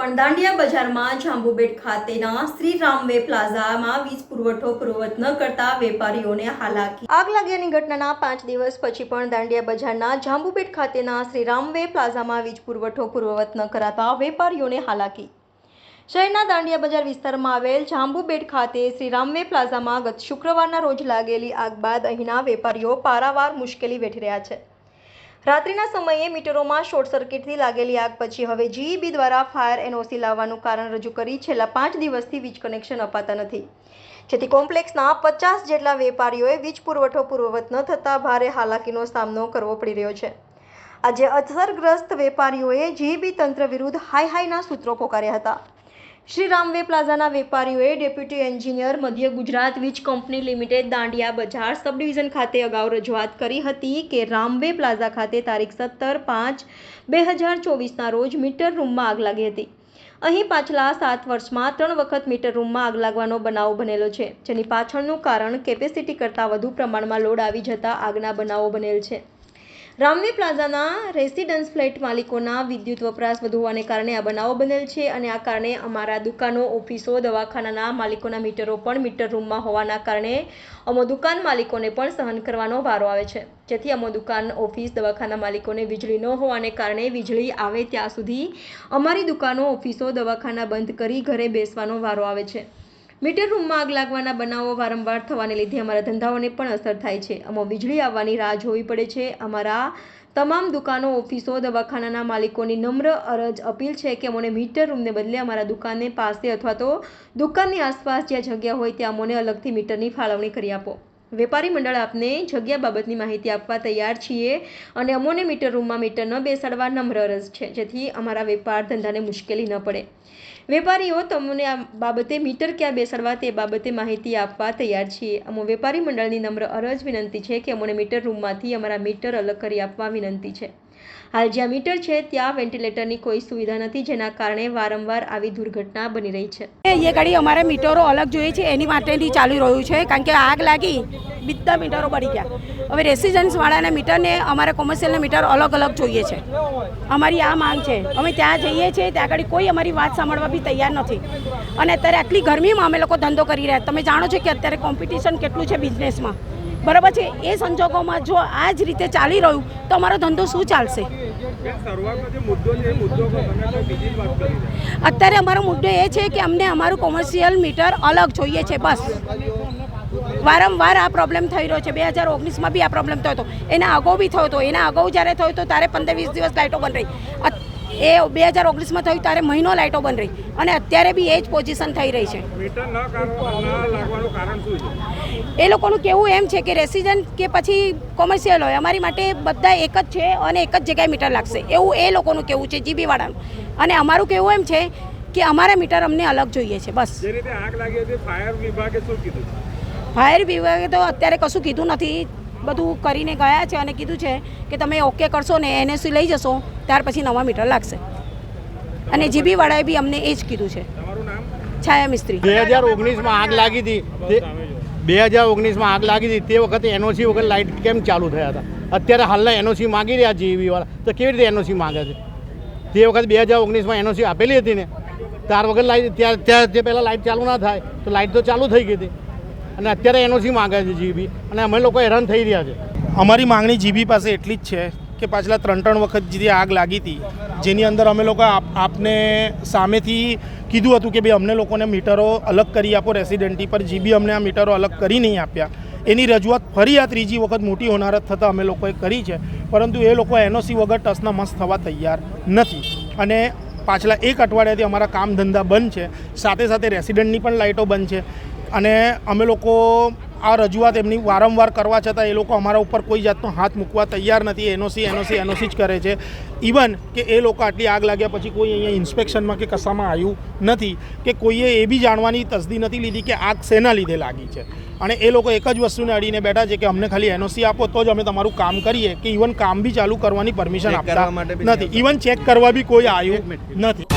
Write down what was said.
પણ દાંડિયા બજારમાં જાંબુબેટ ખાતેના શ્રી રામવે પ્લાઝામાં વીજ પુરવઠો પૂર્વવત ન કરતા વેપારીઓને હાલાકી. આગ લાગ્યાની ઘટનાના પાંચ દિવસ પછી પણ દાંડિયા બજારના જાંબુબેટ ખાતેના શ્રી રામવે પ્લાઝામાં વીજ પુરવઠો પૂર્વવત ન કરાતા વેપારીઓને હાલાકી. શહેરના દાંડિયા બજાર વિસ્તારમાં આવેલ જાંબુબેટ ખાતે શ્રી રામવે પ્લાઝામાં ગત શુક્રવારના રોજ લાગેલી આગ બાદ અહીંના વેપારીઓ પારાવાર મુશ્કેલી વેઠી રહ્યા છે. રાત્રિના સમયે મીટરોમાં શોર્ટ સર્કિટથી લાગેલી આગ પછી હવે જીઈબી દ્વારા ફાયર એનઓસી લાવવાનું કારણ રજૂ કરી છેલ્લા પાંચ દિવસથી વીજ કનેક્શન અપાતા નથી. જેથી કોમ્પ્લેક્સના પચાસ જેટલા વેપારીઓએ વીજ પુરવઠો પૂર્વવત ન થતાં ભારે હાલાકીનો સામનો કરવો પડી રહ્યો છે. આજે અસરગ્રસ્ત વેપારીઓએ જીઈબી તંત્ર વિરુદ્ધ હાઈ હાઈના સૂત્રો પોકાર્યા હતા. શ્રી રામવે પ્લાઝાના વેપારીઓએ ડેપ્યુટી એન્જિનિયર મધ્ય ગુજરાત વીજ કંપની લિમિટેડ દાંડિયા બજાર સબ ડિવિઝન ખાતે અગાઉ રજૂઆત કરી હતી કે રામવે પ્લાઝા ખાતે તારીખ સત્તર પાંચ બે હજાર ચોવીસના રોજ મીટર રૂમમાં આગ લાગી હતી. અહીં પાછલા સાત વર્ષમાં ત્રણ વખત મીટર રૂમમાં આગ લાગવાનો બનાવ બનેલો છે, જેની પાછળનું કારણ કેપેસિટી કરતાં વધુ પ્રમાણમાં લોડ આવી જતા આગના બનાવો બનેલ છે. રામવી પ્લાઝાના રેસિડન્સ ફ્લેટ માલિકોના વિદ્યુત વપરાશ વધુ હોવાને કારણે આ બનાવો બનેલ છે અને આ કારણે અમારા દુકાનો, ઓફિસો, દવાખાનાના માલિકોના મીટરો પણ મીટર રૂમમાં હોવાના કારણે અમો દુકાન માલિકોને પણ સહન કરવાનો વારો આવે છે. જેથી અમો દુકાન, ઓફિસ, દવાખાના માલિકોને વીજળી ન હોવાને કારણે વીજળી આવે ત્યાં સુધી અમારી દુકાનો, ઓફિસો, દવાખાના બંધ કરી ઘરે બેસવાનો વારો આવે છે. મીટર રૂમમાં આગ લાગવાના બનાવો વારંવાર થવાને લીધે અમારા ધંધાઓને પણ અસર થાય છે. અમો વીજળી આવવાની રાહ જોવી પડે છે. અમારા તમામ દુકાનો, ઓફિસો, દવાખાનાના માલિકોની નમ્ર અરજ અપીલ છે કે અમોને મીટર રૂમને બદલે અમારા દુકાનને પાસે અથવા તો દુકાનની આસપાસ જ્યાં જગ્યા હોય ત્યાં અમોને અલગથી મીટરની ફાળવણી કરી આપો. વેપારી મંડળ આપને જગ્યા બાબતની માહિતી આપવા તૈયાર છીએ અને અમોને મીટર રૂમમાં મીટર ન બેસાડવા નમ્ર રસ છે. જેથી અમારા વેપાર ધંધાને મુશ્કેલી ન પડે. વેપારીઓ તમને આ બાબતે મીટર ક્યાં બેસાડવા તે બાબતે માહિતી આપવા તૈયાર છીએ. અમો વેપારી મંડળની નમ્ર અરજ વિનંતી છે કે અમોને મીટર રૂમમાંથી અમારા મીટર અલગ કરી આપવા વિનંતી છે. હાલ જ્યાં મીટર છે, ત્યાં વેન્ટિલેટરની કોઈ સુવિધા નથી, જેના કારણે વારંવાર આવી દુર્ઘટના બની રહી છે. એ ઘડી અમારે મીટરો અલગ જોઈએ છે, એની માટેથી ચાલી રહ્યું છે, કારણ કે આગ લાગી બધા મીટરો બળી ગયા. હવે રેસિડન્સવાળાના મીટરને અમારે કોમર્શિયલના મીટર અલગ અલગ જોઈએ છે. અમારી આ માંગ છે. અમે ત્યાં જઈએ છીએ, ત્યાં આગળ કોઈ અમારી વાત સાંભળવા બી તૈયાર નથી. અને અત્યારે આટલી ગરમીમાં અમે લોકો ધંધો કરી રહ્યા. તમે જાણો છો કે અત્યારે કોમ્પિટિશન કેટલું છે બિઝનેસમાં બરાબર છે? એ સંજોગોમાં જો આ જ રીતે ચાલી રહ્યું, તો અમારો ધંધો શું ચાલશે. અત્યારે અમારો મુદ્દો એ છે કે અમને અમારું કોમર્શિયલ મીટર અલગ જોઈએ છે, બસ. વારંવાર આ પ્રોબ્લેમ થઈ રહ્યો છે. બે હજાર ઓગણીસમાં બી આ પ્રોબ્લેમ થયો હતો. એના અગાઉ બી થયો હતો. એના અગાઉ જ્યારે થયો હતો ત્યારે પંદર વીસ દિવસ લાઇટો બંધ રહી. એ બે હજાર ઓગણીસમાં થયું ત્યારે મહિનો લાઇટો બંધ રહી. અને અત્યારે બી એ જ પોઝિશન થઈ રહી છે. એ લોકોનું કેવું એમ છે કે રેસિડન્ટ કે પછી કોમર્શિયલ હોય અમારી માટે બધા એક જ છે અને એક જ જગ્યાએ મીટર લાગશે. એવું એ લોકોનું કેવું છે જીબીવાળાનું. અને અમારું કેવું એમ છે કે અમારા મીટર અમને અલગ જોઈએ છે બસ. જે રીતે આગ લાગી હતી ફાયર વિભાગે શું કીધું? ફાયર વિભાગે તો અત્યારે કશું કીધું નથી. બધું કરીને ગયા છે અને કીધું છે કે તમે ઓકે કરશો ને એનએસસી લઈ જશો ત્યાર પછી નવા મીટર લાગશે. અને જીબી વાળાએ બી અમને એ જ કીધું છે. તમારું છાયા મિસ્ત્રી બે હજાર ઓગણીસમાં આગ લાગી હતી. બે હજાર ઓગણીસમાં આગ લાગી હતી. તે વખતે એનઓસી વગર લાઇટ કેમ ચાલુ થયા હતા? અત્યારે હાલના એનઓસી માગી રહ્યા જીવી વાળા. તો કેવી રીતે એનઓસી માગે છે? તે વખત બે હજાર ઓગણીસમાં એનઓસી આપેલી હતી ને. ત્યાર વગર લાઇટ ત્યાં ત્યાં તે પહેલાં લાઇટ ચાલુ ના થાય તો લાઇટ તો ચાલુ થઈ ગઈ હતી. અને અત્યારે એનઓસી માગે છે જીબી અને અમે લોકો હેરાન થઈ રહ્યા છે. અમારી માંગણી જીબી પાસે એટલી જ છે કે પાછલા ત્રણ ત્રણ વખત જે આગ લાગી હતી, જેની અંદર અમે લોકો આપ, આપને સામેથી કીધું હતું કે ભાઈ અમને લોકોને મીટરો અલગ કરી આપો રેસિડેન્ટી પર. જીબી અમને આ મીટરો અલગ કરી નહીં આપ્યા. એની રજૂઆત ફરી આ ત્રીજી વખત મોટી હોનારત થતાં અમે લોકોએ કરી છે. પરંતુ એ લોકો એનઓસી વગર ટસના મસ્ત થવા તૈયાર નથી. અને પાછલા એક અઠવાડિયાથી અમારા કામ ધંધા બંધ છે. સાથે સાથે રેસિડેન્ટની પણ લાઇટો બંધ છે. અને અમે લોકો આ રજૂઆત એમની વારંવાર કરવા છતાં એ લોકો અમારા ઉપર કોઈ જાતનો હાથ મૂકવા તૈયાર નથી. એનઓસી એનઓસી એનઓસી જ કરે છે. ઇવન કે એ લોકો આટલી આગ લાગ્યા પછી કોઈ અહીંયા ઇન્સ્પેક્શનમાં કે કશામાં આવ્યું નથી કે કોઈએ એ બી જાણવાની તસદી નથી લીધી કે આગ શેના લીધે લાગી છે. અને એ લોકો એક જ વસ્તુને અડીને બેઠા છે કે અમને ખાલી એનઓસી આપો તો જ અમે તમારું કામ કરીએ કે ઇવન કામ બી ચાલુ કરવાની પરમિશન આપતા નથી. ઇવન ચેક કરવા બી કોઈ આવ્યું નથી.